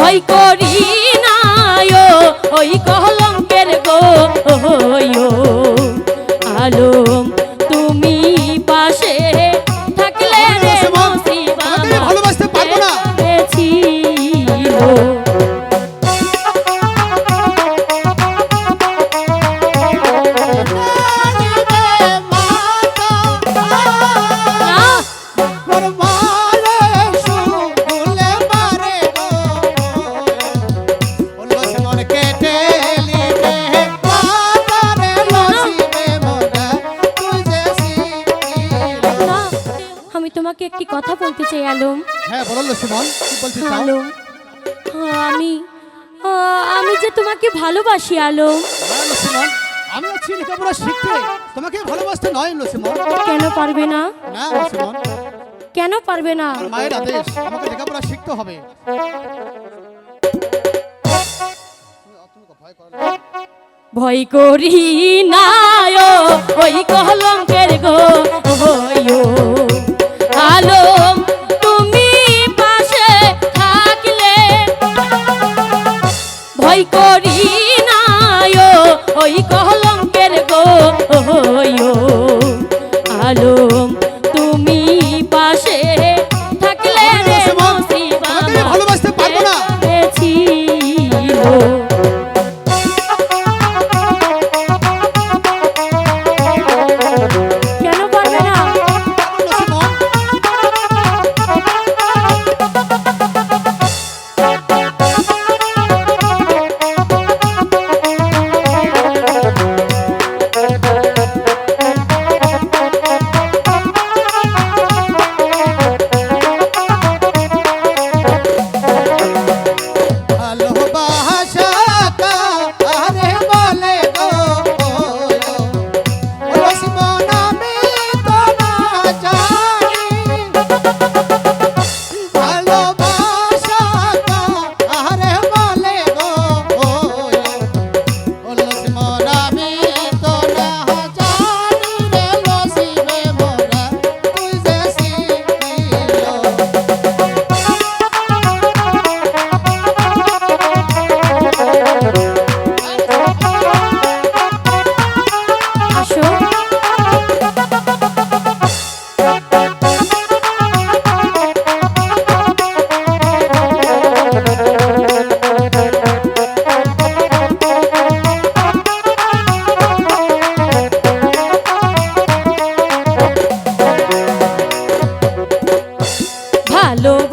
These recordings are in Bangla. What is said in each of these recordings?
ভয় করি না ওই কলঙ্কের গো আলো। হ্যালো হ্যাঁ বলো লক্ষ্মী কি আমি আমি যে তোমাকে ভালোবাসি আলো হ্যাঁ, আমি আছি লেখাপড়া শিখতে। তোমাকে ভালোবাসতে নয় কেন পারবে না? না লক্ষ্মী কেন পারবে না? মায়ের আদেশ আমাকে লেখাপড়া শিখতে হবে। ভয় করি না ওই কলঙ্কের গো আলো look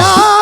না